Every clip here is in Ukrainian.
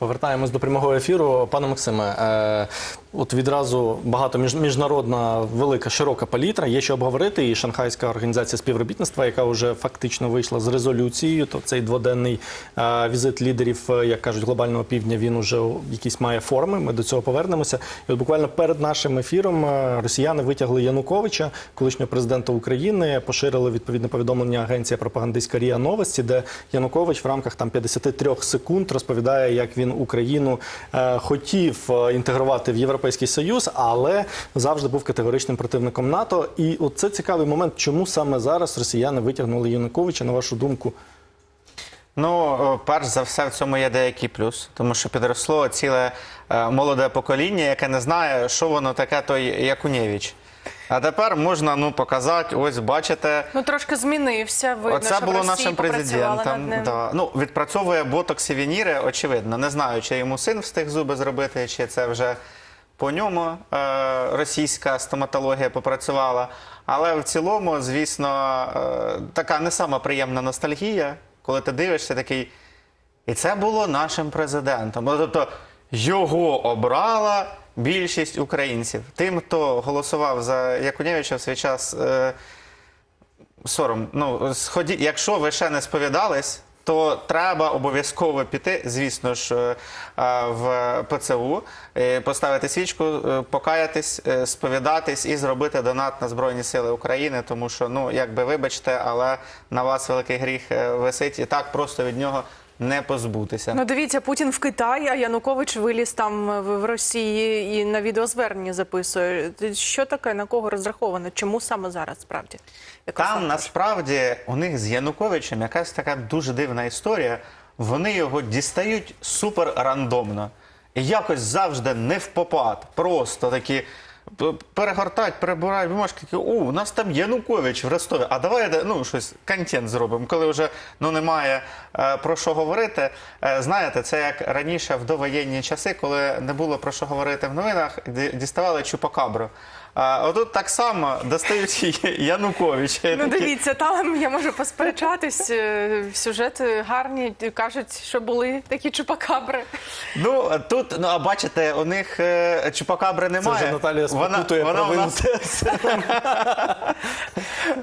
Повертаємось до прямого ефіру. Пане Максиме, е, от відразу багато між, міжнародна велика широка палітра. Є що обговорити. І Шанхайська організація співробітництва, яка вже фактично вийшла з резолюцією. То цей дводенний е, візит лідерів, е, як кажуть, глобального півдня, він уже якісь має форми. Ми до цього повернемося. І от буквально перед нашим ефіром е, росіяни витягли Януковича, колишнього президента України, поширили відповідне повідомлення агенція пропагандистська Ріа Новості, де Янукович в рамках там 53 секунд розповідає, як він Україну е, хотів е, інтегрувати в Європейський Союз, але завжди був категоричним противником НАТО. І от це цікавий момент, чому саме зараз росіяни витягнули Януковича, на вашу думку. Ну, перш за все, в цьому є деякий плюс, тому що підросло ціле е, молоде покоління, яке не знає, що воно таке той Якунєвич. А тепер можна ну, показати, ось бачите, Ну трошки змінився. Видно, Оце що було Росії нашим над президентом. ним. Да. Ну, відпрацьовує ботокс і вініри, очевидно. Не знаю, чи йому син встиг зуби зробити, чи це вже по ньому е, російська стоматологія попрацювала. Але в цілому, звісно, е, така не сама приємна ностальгія, коли ти дивишся такий. І це було нашим президентом. Ну, Тобто його обрала більшість українців. Тим, хто голосував за Якунєвича в свій час. Е, сором. Ну, сході, якщо ви ще не сповідались, то треба обов'язково піти, звісно ж, е, в ПЦУ, е, поставити свічку, е, покаятись, сповідатись і зробити донат на Збройні Сили України, тому що, ну, якби вибачте, але на вас великий гріх висить, і так просто від нього не позбутися. Ну дивіться, Путін в Китаї, а Янукович виліз там в в Росії і на відеозвернення записує. Що таке, на кого розраховано? Чому саме зараз справді? Яка Там насправді у них з Януковичем якась така дуже дивна історія. Вони його дістають супер рандомно. І якось завжди не в попад. Просто такі перегортають, перебирають бумажки, такі, о, у нас там Янукович в Ростові. А давайте ну, щось контент зробимо. Коли вже ну, немає е, про що говорити. Е, знаєте, це як раніше в довоєнні часи, коли не було про що говорити в новинах, діставали чупакабру. А отут так само достають Януковича. Ну дивіться, там я можу посперечатись. е, Сюжети гарні кажуть, що були такі чупакабри. Ну тут, ну а бачите, у них е, чупакабри немає. вже Наталія спокутує у провину. нас...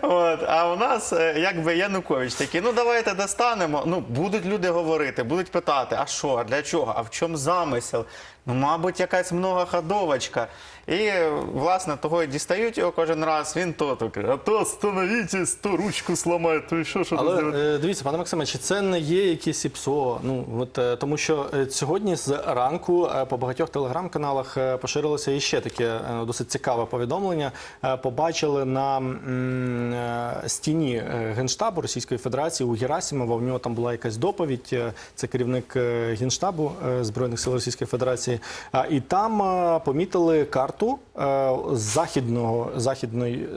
От, а у нас е, якби Янукович такий, ну давайте достанемо. Ну, будуть люди говорити, будуть питати, а що, а для чого, а в чому замисел? Ну, мабуть, якась многоходовочка. І, власне, того і дістають його кожен раз, він то таке, а то становітесь, то ручку сламає, то і що, що Але е, дивіться, пане Максиме, чи це не є якесь ІПСО? Ну от е, тому, що сьогодні з ранку по багатьох телеграм-каналах поширилося іще таке досить цікаве повідомлення. Е, Побачили на е, стіні е, генштабу Російської Федерації у Герасимова. У нього там була якась доповідь. Це керівник генштабу збройних сил Російської Федерації. І там помітили карту західного західної,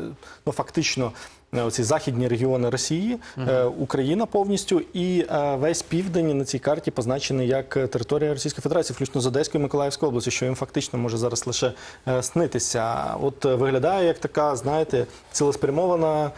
ну фактично. Е, Оці західні регіони Росії, е, Україна повністю, і е, весь південь на цій карті позначений як територія Російської Федерації, включно з Одеською і Миколаївською областю, що їм фактично може зараз лише снитися. От виглядає як така, знаєте, цілеспрямована